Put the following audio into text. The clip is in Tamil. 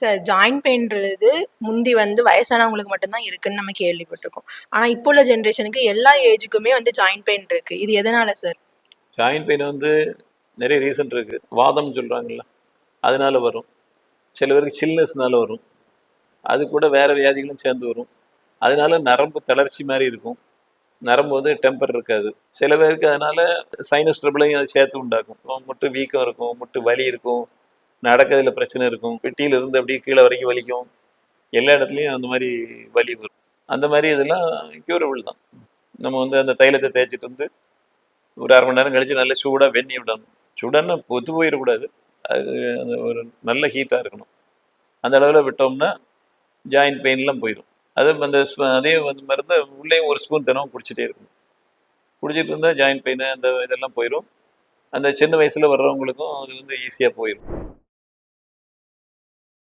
சார் ஜாயிண்ட் பெயின்றது முந்தி வந்து வயசானவங்களுக்கு மட்டும்தான் இருக்குன்னு நம்ம கேள்விப்பட்டிருக்கோம். ஆனால் இப்போ உள்ள ஜென்ரேஷனுக்கு எல்லா ஏஜுக்குமே வந்து ஜாயின் பெயின் இருக்கு. இது எதனால சார் ஜாயின் பெயின் வந்து நிறைய ரீசன் இருக்குது வாதம்னு சொல்கிறாங்கல்ல அதனால வரும். சில பேருக்கு சில்னஸ்னால வரும். அது கூட வேறு வியாதிகளும் சேர்ந்து வரும். அதனால நரம்பு தளர்ச்சி மாதிரி இருக்கும். நரம்பு வந்து டெம்பர் இருக்காது. சில பேருக்கு அதனால சைனஸ் ட்ரபிளையும் அது சேர்த்து உண்டாக்கும். முட்டு வீக்கம் இருக்கும் முட்டு வலி இருக்கும். நடக்கிறதுல பிரச்சனை இருக்கும். பெட்டியில இருந்து அப்படியே கீழே வரைக்கும் வலிக்கும். எல்லா இடத்துலையும் அந்த மாதிரி வலி வரும். அந்த மாதிரி இதெல்லாம் க்யூரபிள் தான். நம்ம வந்து அந்த தைலத்தை தேய்ச்சிட்டு வந்து ஒரு அரை மணி நேரம் கழிச்சு நல்லா சூடாக வெந்நி விடணும். சூடான்னா பொத்து போயிடக்கூடாது. அது அந்த ஒரு நல்ல ஹீட்டாக இருக்கணும். அந்த அளவில் விட்டோம்னா ஜாயிண்ட் பெயின்லாம் போயிடும் அது அந்த அதே வந்து மருந்து உள்ளேயும் ஒரு ஸ்பூன் தினமும் குடிச்சிட்டே இருக்கணும். குடிச்சிட்டு இருந்தால் ஜாயிண்ட் பெயின் அந்த இதெல்லாம் போயிடும் அந்த சின்ன வயசில் வர்றவங்களுக்கும் அது வந்து ஈஸியாக போயிடும்